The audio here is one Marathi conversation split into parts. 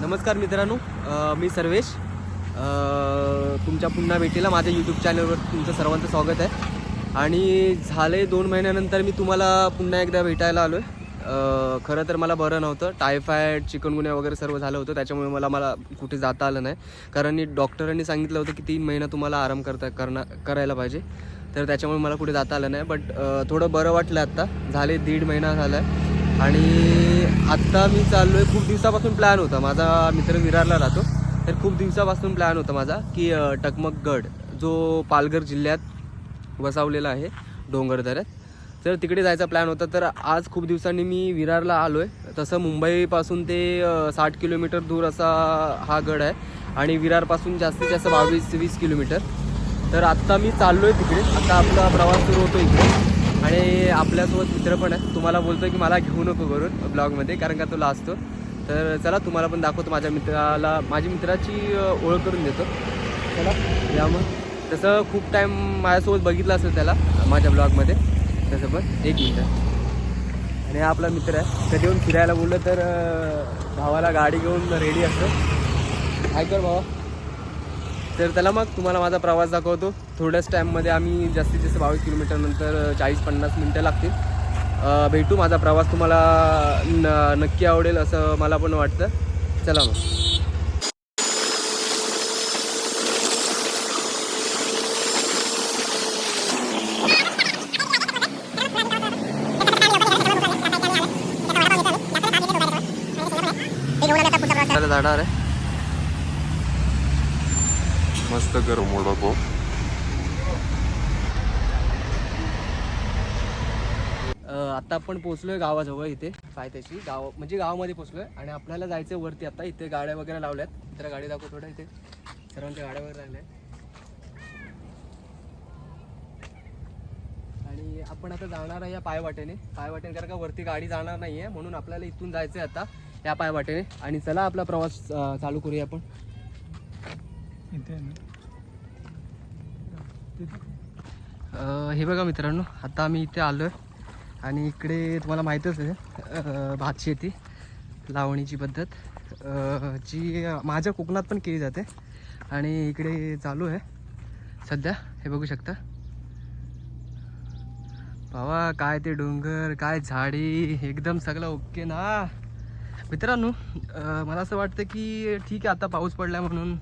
नमस्कार मित्रांनो मी सर्वेश. तुमच्या पुन्हा भेटीला माझ्या यूट्यूब चॅनलवर तुमचं सर्वांचं स्वागत आहे. आणि झाले दोन महिन्यानंतर मी तुम्हाला पुन्हा एकदा भेटायला आलो आहे खरं तर मला बरं नव्हतं. टायफायड चिकनगुन्या वगैरे सर्व झालं होतं. त्याच्यामुळे मला मला कुठे जाता आलं नाही. कारण मी डॉक्टरांनी सांगितलं होतं की तीन महिना तुम्हाला आराम करता करणं करायला पाहिजे. तर त्याच्यामुळे मला कुठे जाता आलं नाही. बट थोडं बरं वाटलं आत्ता झाले दीड महिना झाला आहे आणि आत्ता मी चाललो आहे खूप दिवसापासून प्लॅन होता. माझा मित्र विरारला राहतो. तर खूप दिवसापासून प्लॅन होता माझा की टकमकगड जो पालघर जिल्ह्यात वसावलेला आहे डोंगरदऱ्यात तर तिकडे जायचा प्लॅन होता. तर आज खूप दिवसांनी मी विरारला आलो आहे तसं मुंबईपासून ते साठ किलोमीटर दूर असा हा गड आहे. आणि विरारपासून जास्तीत जास्त बावीस वीस किलोमीटर. तर आत्ता मी चाललो आहे तिकडे. आता आपला प्रवास सुरू होतो इकडे. आणि आपल्यासोबत मित्र पण आहे तुम्हाला बोलतो की मला घेऊ नको करून ब्लॉगमध्ये कारण का तो असतो तर चला तुम्हाला पण दाखवतो माझ्या मित्राला. माझी मित्राची ओळख करून देतो. चला या मग तसं खूप टाईम माझ्यासोबत बघितलं असेल त्याला माझ्या ब्लॉगमध्ये. तसं पण एक मिनटं. आणि हा आपला मित्र आहे. कधी येऊन फिरायला बोललं तर भावाला गाडी घेऊन रेडी असतो. काय भावा. तर त्याला मग तुम्हाला माझा प्रवास दाखवतो. थोड्याच टाईममध्ये आम्ही जास्तीत जास्त बावीस किलोमीटरनंतर चाळीस पन्नास मिनटं लागतील. भेटू. माझा प्रवास तुम्हाला न नक्की आवडेल असं मला पण वाटतं. चला मग. जाणार आहे. मस्त गरम वडापाव आता आपण पोहोचलोय गावाजवळ इथे पायथ्याशी गाव म्हणजे गावामध्ये पोहोचलोय आणि आपल्याला जायचं वरती आता. इथे गाड्या वगैरे लावल्यात. तर गाडी दाखव थोडं इथे. सर्वांच्या गाड्या वगैरे लागल्या आणि आपण आता जाणार आहे या पायवाटेने. पायवाटेने कारण का वरती गाडी जाणार नाही आहे म्हणून आपल्याला इथून जायचं आहे आता या पायवाटेने. आणि चला आपला प्रवास चालू करूया आपण. अ, हे बघा मित्रांनो आता आम्ही इथे आलो आहे आणि इकडे तुम्हाला माहीतच आहे भात शेती लावणीची पद्धत. जी माझ्या कोकणात पण केली जाते आणि इकडे चालू आहे. सध्या हे बघू शकता. भावा काय ते डोंगर काय झाडी एकदम सगळं ओके ना? मित्रांनो मला असं वाटतं की ठीक आहे आता पाऊस पडला म्हणून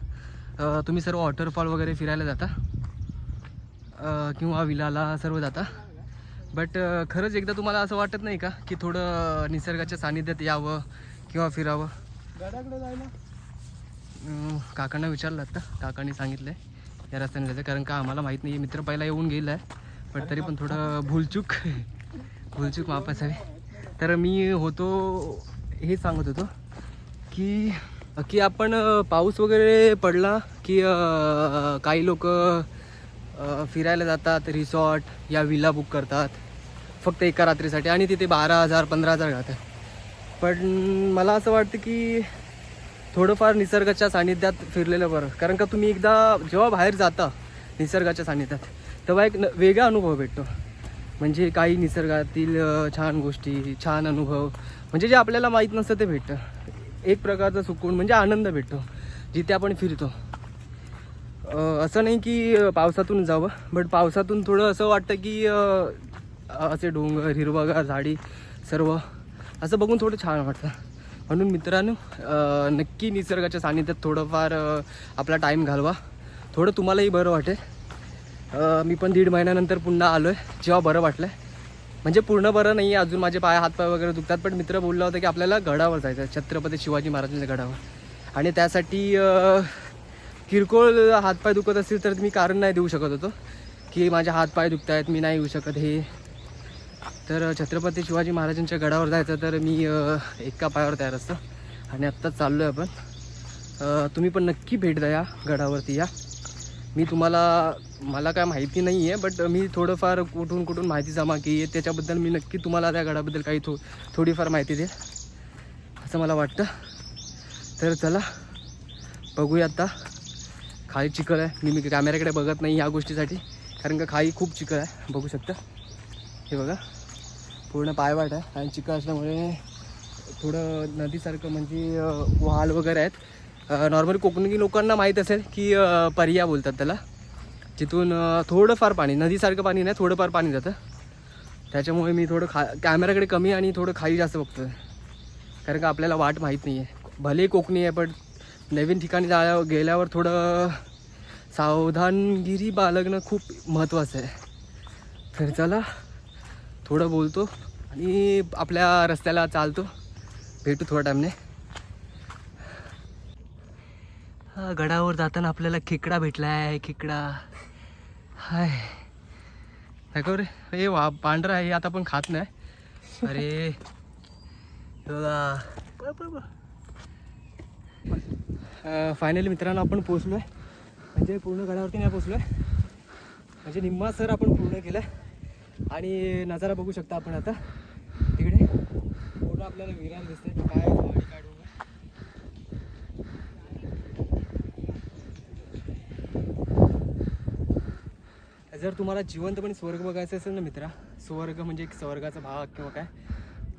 तुम्ही सर्व वॉटरफॉल वगैरे फिरायला जाता. किंवा विलाला सर्व जाता. बट खरंच एकदा तुम्हाला असं वाटत नाही का की थोडं निसर्गाच्या सानिध्यात यावं किंवा फिरावं? काकांना विचारलं आता. काकांनी सांगितलं आहे या रस्त्याने जायचं. कारण का आम्हाला माहीत नाही मित्र पहिला येऊन गेला आहे पण तरी पण थोडं भूलचूक. भूलचूक माफ असावी तर मी होतो हे सांगत होतो की की आपण पाऊस वगैरे पडला की काही लोक फिरायला जातात रिसॉर्ट या विला बुक करतात. फक्त एका रात्रीसाठी आणि तिथे बारा हजार पंधरा हजार घातात पण मला असं वाटतं की थोडंफार निसर्गाच्या सानिध्यात फिरलेलं बरं. कारण का तुम्ही एकदा जेव्हा बाहेर जाता निसर्गाच्या सानिध्यात तेव्हा एक न वेगळा अनुभव भेटतो. म्हणजे काही निसर्गातील छान गोष्टी छान अनुभव म्हणजे जे आपल्याला माहीत नसतं ते भेटतं. एक प्रकारचा सुकून म्हणजे आनंद भेटतो जिथे आपण फिरतो. असं नाही की पावसातून जावं बट पावसातून थोडं असं वाटतं की असे डोंगर हिरवागार झाडी सर्व असं बघून थोडं छान वाटतं. म्हणून मित्रांनो नक्की निसर्गाच्या सानिध्यात थोडंफार आपला टाईम घालवा. थोडं तुम्हालाही बरं वाटेल. मी पण दीड महिन्यानंतर पुन्हा आलो आहे जेव्हा बरं वाटलं म्हणजे पूर्ण बरं नाही आहे अजून माझे पाय हातपाय वगैरे दुखतात पण मित्र बोलला होता की आपल्याला गडावर जायचं आहे छत्रपती शिवाजी महाराजांच्या गडावर. आणि त्यासाठी किरकोळ हातपाय दुखत असतील तर मी कारण नाही देऊ शकत होतो. की माझे हातपाय दुखत आहेत मी नाही येऊ शकत हे. तर छत्रपती शिवाजी महाराजांच्या गडावर जायचं तर मी एका पायावर तयार असतो. आणि आत्ताच चाललो आहे आपण तुम्ही पण नक्की भेट द्या या गडावरती या. मी तुम्हाला मला काय माहिती नाही आहे बट मी थोडंफार कुठून कुठून माहिती जमा की त्याच्याबद्दल मी नक्की तुम्हाला त्या गडाबद्दल काही थो थोडीफार माहिती दे असं मला वाटतं. तर चला बघूया आता. खाली चिखल आहे. मी मी कॅमेऱ्याकडे बघत नाही ह्या गोष्टीसाठी. कारण का खाली खूप चिखल आहे. बघू शकता. हे बघा. पूर्ण पायवाट आहे. आणि चिखल असल्यामुळे थोडं नदीसारखं म्हणजे वाल वगैरे आहेत. नॉर्मली कोकणी लोकांना माहीत असेल की पर्या बोलतात त्याला. जिथून थोडंफार पाणी नदीसारखं पाणी नाही थोडंफार पाणी जातं. त्याच्यामुळे मी थोडं खा कॅमेराकडे कमी आणि थोडं खाली जास्त बघतो कारण का आपल्याला वाट माहीत नाही आहे भले कोकणी आहे पण नवीन ठिकाणी जा गेल्यावर थोडं सावधानगिरी बाळगणं खूप महत्त्वाचं आहे. तर चला थोडं बोलतो आणि आपल्या रस्त्याला चालतो. भेटू थोड्या टाईमने. हा गडावर जाताना आपल्याला खेकडा भेटला आहे खेकडा. हाय. दाखव रे? हे वा पांढरा आहे हे आता पण खात नाही. अरे. बघा. फायनली मित्रांनो आपण पोचलो आहे म्हणजे पूर्ण गडावरती नाही पोचलो आहे म्हणजे निम्मा सर आपण पूर्ण केलं आणि नजारा बघू शकता आपण आता. तिकडे पूर्ण आपल्याला विराम दिसतंय. काय काय जर तुम्हाला जिवंतपणे स्वर्ग बघायचं असेल ना मित्रा स्वर्ग म्हणजे एक स्वर्गाचा भाग किंवा काय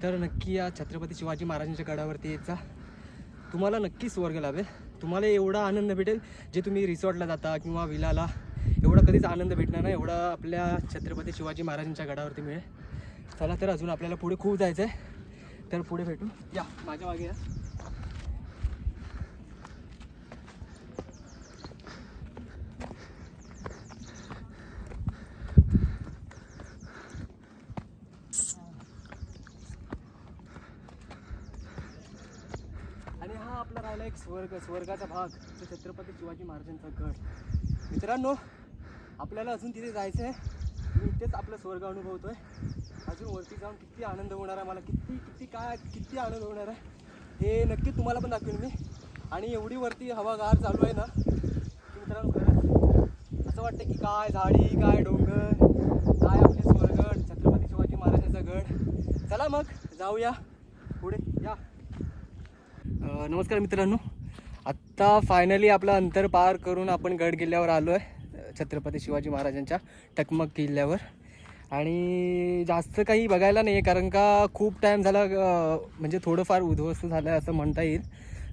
तर नक्की या छत्रपती शिवाजी महाराजांच्या गडावरती यायचा. तुम्हाला नक्की स्वर्ग लाभेल. तुम्हाला एवढा आनंद भेटेल जे तुम्ही रिसॉर्टला जाता किंवा विलाला. एवढा कधीच आनंद भेटणार नाही. एवढा आपल्या छत्रपती शिवाजी महाराजांच्या गडावरती मिळेल. चला तर अजून आपल्याला पुढे खूप जायचं आहे तर पुढे भेटू. या माझ्या मागे या आणि हा आपला राहिला एक स्वर्ग स्वर्गाचा भाग तो छत्रपती शिवाजी महाराजांचा गड. मित्रांनो आपल्याला अजून तिथे जायचं आहे मी इथेच आपलं स्वर्ग अनुभवतोय. अजून वरती जाऊन किती आनंद होणार आहे मला किती किती काय किती आनंद होणार आहे हे नक्की तुम्हाला पण दाखवेन मी. आणि एवढी वरती हवागार चालू आहे ना की मित्रांनो खरंच असं वाटतं की काय झाडी काय डोंगर काय आपले स्वर्ग छत्रपती शिवाजी महाराजांचा गड. चला मग जाऊया. पुढे या. नमस्कार मित्रांनो. आत्ता फायनली आपलं अंतर पार करून आपण गड किल्ल्यावर आलो आहे छत्रपती शिवाजी महाराजांच्या टकमक किल्ल्यावर. आणि जास्त काही बघायला नाही आहे कारण का खूप टाईम झाला म्हणजे थोडंफार उद्ध्वस्त झालं आहे असं म्हणता येईल.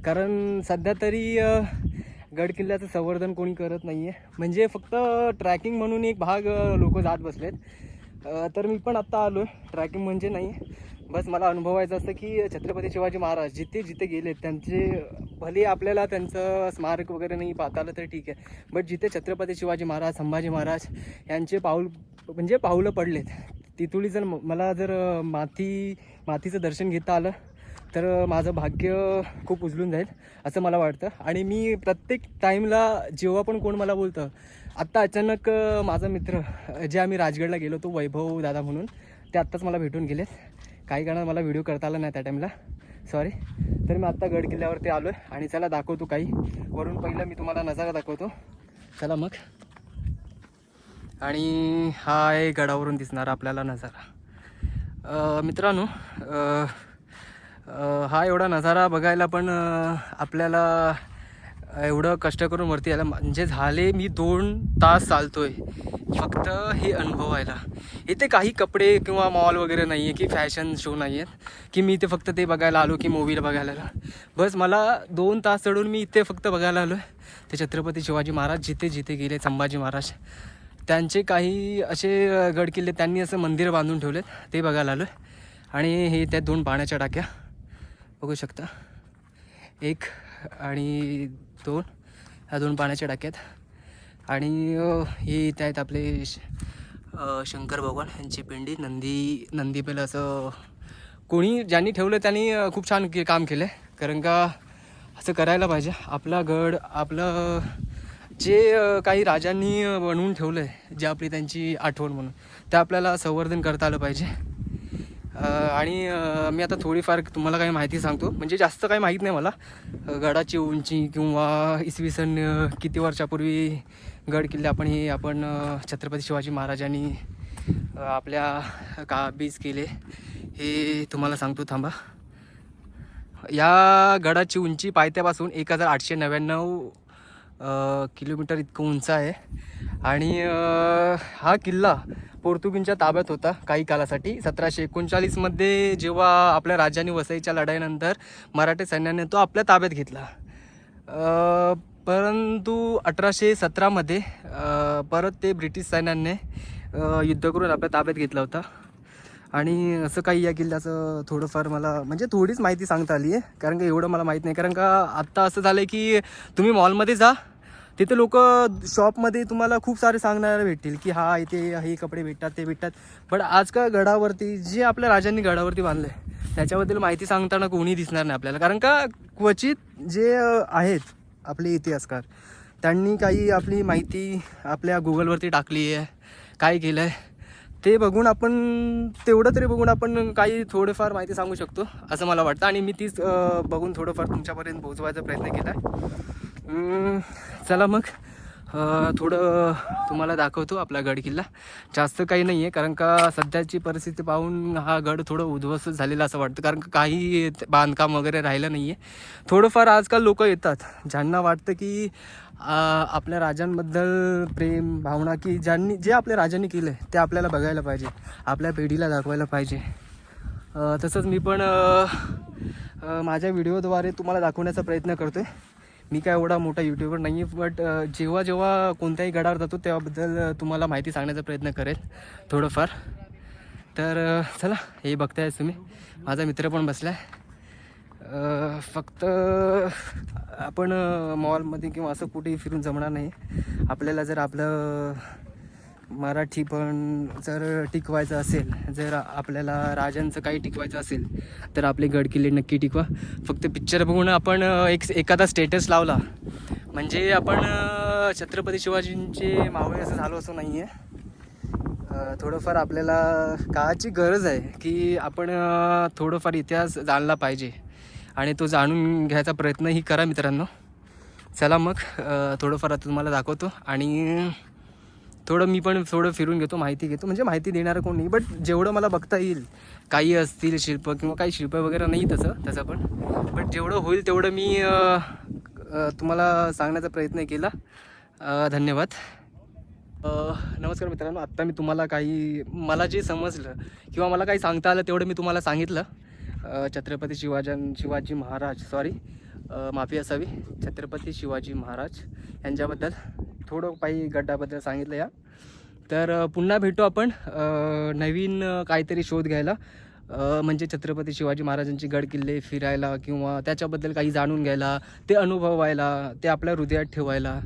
कारण सध्या तरी गड किल्ल्याचं संवर्धन कोणी करत नाही आहे म्हणजे फक्त ट्रॅकिंग म्हणून एक भाग लोक जात बसलेत. तर मी पण आत्ता आलो आहे ट्रॅकिंग म्हणजे नाही. बस मला अनुभवायचं असतं की छत्रपती शिवाजी महाराज जिथे जिथे गेले त्यांचे भले आपल्याला त्यांचं स्मारक वगैरे नाही पाहता आलं तर ठीक आहे. बट जिथे छत्रपती शिवाजी महाराज संभाजी महाराज यांचे पाऊल म्हणजे पाऊलं पडलेत. तिथुली जर मला जर माती मातीचं दर्शन घेता आलं तर माझं भाग्य खूप उजळून जाईल असं मला वाटतं. आणि मी प्रत्येक टाईमला जेव्हा पण कोण मला बोलतं आत्ता अचानक माझा मित्र जे आम्ही राजगडला गेलो तो वैभव दादा म्हणून ते आत्ताच मला भेटून गेलेत. काही कारणा मला व्हिडिओ करता आला नाही त्या टाईमला सॉरी तर मी आत्ता गड किल्ल्यावरती आलो आहे आणि चला दाखवतो काही. वरून पहिलं मी तुम्हाला नजारा दाखवतो. चला मग. आणि हा आहे गडावरून दिसणारा आपल्याला नजारा. मित्रांनो हा एवढा नजारा बघायला पण आपल्याला एवढं कष्ट करून वरती यायला म्हणजे झाले मी दोन तास चालतोय. फक्त हे अनुभवायला. इथे काही कपडे किंवा मॉल वगैरे नाही आहे की फॅशन शो नाही आहेत की मी इथे फक्त ते बघायला आलो की मूवीला बघायला आलो. बस मला दोन तास चढून मी इथे फक्त बघायला आलो आहे ते छत्रपती शिवाजी महाराज जिथे जिथे गेले संभाजी महाराज. त्यांचे काही असे गडकिल्ले त्यांनी असं मंदिर बांधून ठेवलेत ते बघायला आलो आहे आणि हे त्या दोन पाण्याच्या टाक्या. बघू शकता. एक आणि दोन ह्या दोन पाण्याच्या टाक्यात आणि हे इथे आहेत आपले शंकर भगवान यांची पिंडी. नंदी नंदी पहिलं असं कोणी ज्यांनी ठेवलं त्यांनी खूप छान के काम केलं आहे कारण का असं करायला पाहिजे. आपला गड आपलं जे काही राजांनी बनवून ठेवलं आहे जे आपली त्यांची आठवण म्हणून ते आपल्याला संवर्धन करता आलं पाहिजे. आणि मी आता थोडीफार तुम्हाला काही माहिती सांगतो. म्हणजे जास्त काही माहीत नाही मला. गडाची उंची किंवा इसवी सन किती वर्षापूर्वी गड किल्ले आपण हे आपण छत्रपती शिवाजी महाराजांनी आपल्या काबीज केले हे तुम्हाला सांगतो थांबा. या गडाची उंची पायथ्यापासून एक हजार आठशे नव्याण्णव किलोमीटर इतकं उंच आहे. आणि हा किल्ला पोर्तुगींच्या ताब्यात होता काही कालासाठी. सतराशे एकोणचाळीसमध्ये जेव्हा आपल्या राजाने वसईच्या लढाईनंतर मराठी सैन्याने तो आपल्या ताब्यात घेतला. परंतु अठराशे सतरामध्ये परत ते ब्रिटिश सैन्याने युद्ध करून आपल्या ताब्यात घेतला होता. आणि असं काही या किल्ल्याचं थोडंफार मला म्हणजे थोडीच माहिती सांगता आली आहे कारण का एवढं मला माहीत नाही. कारण का आत्ता असं झालं आहे की तुम्ही मॉलमध्ये जा तिथे लोक शॉपमध्ये तुम्हाला खूप सारे सांगणारे भेटतील की हा इथे हे कपडे भेटतात ते भेटतात. पण आजकाल गडावरती जे आपल्या राजांनी गडावरती बांधलं आहे त्याच्याबद्दल माहिती सांगताना कोणी दिसणार नाही आपल्याला. कारण का क्वचित जे आहेत आपले इतिहासकार त्यांनी काही आपली माहिती आपल्या गुगलवरती टाकली आहे काय केलं आहे ते बघून आपण तेवढं तरी बघून आपण काही थोडेफार माहिती सांगू शकतो असं मला वाटतं. आणि मी तीच बघून थोडंफार तुमच्यापर्यंत पोहोचवायचा प्रयत्न केला आहे चला मग. थोडं तुम्हाला दाखवतो आपला गड किल्ला. जास्त काही नाही आहे कारण का सध्याची परिस्थिती पाहून हा गड थोडं उद्ध्वस्त झालेला असं वाटतं. कारण का काही बांधकाम वगैरे राहिलं नाही आहे थोडंफार आजकाल लोक येतात. ज्यांना वाटतं की आपल्या राजांबद्दल प्रेम भावना की ज्यांनी जे आपल्या राजांनी केलं आहे ते आपल्याला बघायला पाहिजे. आपल्या पिढीला दाखवायला पाहिजे. तसंच मी पण माझ्या व्हिडिओद्वारे तुम्हाला दाखवण्याचा प्रयत्न करतो आहे मी काय एवढा मोठा यूट्यूबर नाही आहे बट जेव्हा जेव्हा कोणत्याही गडावर जातो त्याबद्दल तुम्हाला माहिती सांगण्याचा प्रयत्न करेल थोडंफार. तर चला हे बघताय तुम्ही. माझा मित्र पण बसला आहे फक्त आपण मॉलमध्ये किंवा असं कुठेही फिरून जमणार नाही. आपल्याला जर आपलं मराठी पण जर टिकवायचं असेल जर आपल्याला राजांचं काही टिकवायचं असेल तर आपले गडकिल्ले नक्की टिकवा. फक्त पिक्चर बघून आपण एक एखादा स्टेटस लावला. म्हणजे आपण छत्रपती शिवाजींचे मावळे असं झालो असं नाही आहे थोडंफार आपल्याला काळाची गरज आहे की आपण थोडंफार इतिहास जाणला पाहिजे. आणि तो जाणून घ्यायचा प्रयत्नही करा मित्रांनो. चला मग थोडंफार आता तुम्हाला दाखवतो. आणि थोडं मी पण थोडं फिरून घेतो माहिती घेतो. म्हणजे माहिती देणारं कोण नाही बट जेवढं मला बघता येईल काही असतील शिल्प किंवा काही शिल्प वगैरे नाही तसं तसं पण. बट जेवढं होईल तेवढं मी तुम्हाला सांगण्याचा प्रयत्न केला. धन्यवाद. नमस्कार मित्रांनो आत्ता मी तुम्हाला काही मला जे समजलं किंवा मला काही सांगता आलं तेवढं मी तुम्हाला सांगितलं. छत्रपती शिवाजन शिवाजी महाराज सॉरी माफी असावी. छत्रपती शिवाजी महाराज यांच्याबद्दल थोडं काही गड्डाबद्दल सांगितलं या. तर पुन्हा भेटू आपण नवीन काहीतरी शोध घ्यायला. म्हणजे छत्रपती शिवाजी महाराजांचे गड किल्ले फिरायला किंवा त्याच्याबद्दल काही जाणून घ्यायला ते अनुभवायला ते आपल्या हृदयात ठेवायला.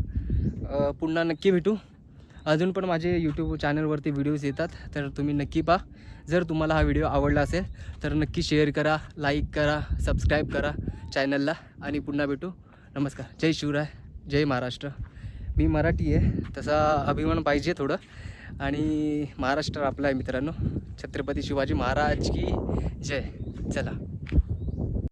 पुन्हा नक्की भेटू. अजून पण माझे यूट्यूब चॅनलवरती व्हिडिओज येतात तर तुम्ही नक्की पहा. जर तुम्हाला हा व्हिडिओ आवडला असेल तर नक्की शेअर करा लाईक करा सबस्क्राईब करा. चॅनलला आणि पुन्हा भेटू. नमस्कार. जय शिवराय. जय महाराष्ट्र. मी मराठी आहे. तसा अभिमान पाहिजे थोडं. आणि महाराष्ट्र आपला आहे मित्रांनो. छत्रपती शिवाजी महाराज की जय. चला.